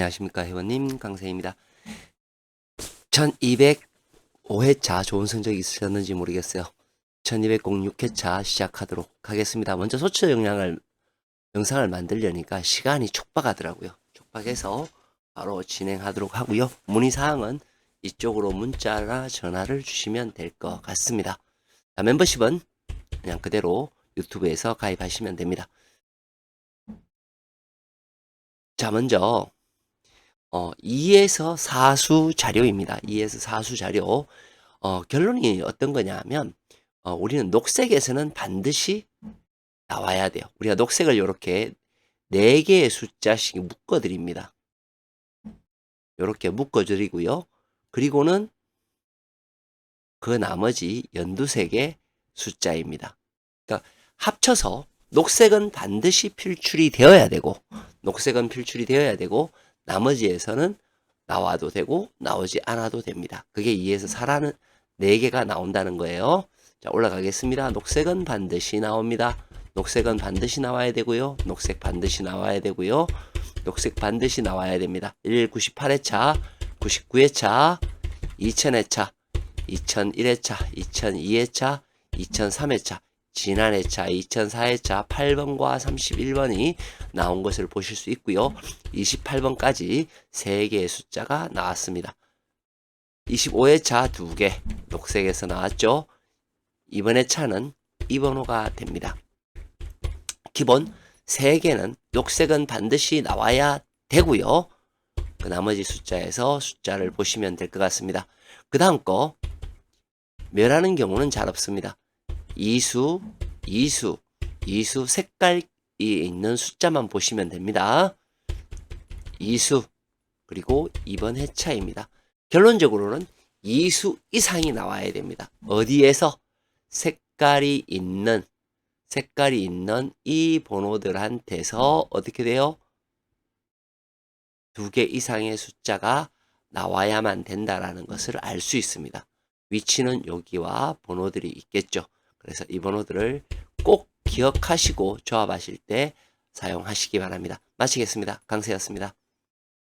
안녕하십니까 회원님 강세입니다. 1205회차 좋은 성적이 있으셨는지 모르겠어요. 1206회차 시작하도록 하겠습니다. 먼저 소처 영향을 영상을 만들려니까 시간이 촉박하더라고요. 촉박해서 바로 진행하도록 하고요. 문의 사항은 이쪽으로 문자나 전화를 주시면 될 것 같습니다. 자, 멤버십은 그냥 그대로 유튜브에서 가입하시면 됩니다. 자, 먼저 어, 2에서 4수 자료입니다. 2에서 4수 자료. 어, 결론이 어떤 거냐면 어, 우리는 녹색에서는 반드시 나와야 돼요. 우리가 녹색을 이렇게 4개의 숫자씩 묶어 드립니다. 이렇게 묶어 드리고요. 그리고는 그 나머지 연두색의 숫자입니다. 그러니까 합쳐서 녹색은 반드시 필출이 되어야 되고 녹색은 필출이 되어야 되고 나머지에서는 나와도 되고 나오지 않아도 됩니다. 그게 2에서 4라는 4개가 나온다는 거예요. 자, 올라가겠습니다. 녹색은 반드시 나옵니다. 녹색은 반드시 나와야 되고요. 녹색 반드시 나와야 되고요. 녹색 반드시 나와야 됩니다. 198회차, 99회차, 2000회차, 2001회차, 2002회차, 2003회차, 지난 회차 2004회차 8번과 31번이 나온 것을 보실 수 있고요. 28번까지 3개의 숫자가 나왔습니다. 25회차 2개 녹색에서 나왔죠. 이번 회차는 2번호가 됩니다. 기본 3개는 녹색은 반드시 나와야 되고요. 그 나머지 숫자에서 숫자를 보시면 될 것 같습니다. 그 다음 거 멸하는 경우는 잘 없습니다. 이수, 이수, 이수 색깔이 있는 숫자만 보시면 됩니다. 이수, 그리고 이번 회차입니다. 결론적으로는 이수 이상이 나와야 됩니다. 어디에서? 색깔이 있는, 색깔이 있는 이 번호들한테서 어떻게 돼요? 두 개 이상의 숫자가 나와야만 된다라는 것을 알 수 있습니다. 위치는 여기와 번호들이 있겠죠. 그래서 이 번호들을 꼭 기억하시고 조합하실 때 사용하시기 바랍니다. 마치겠습니다. 강세였습니다.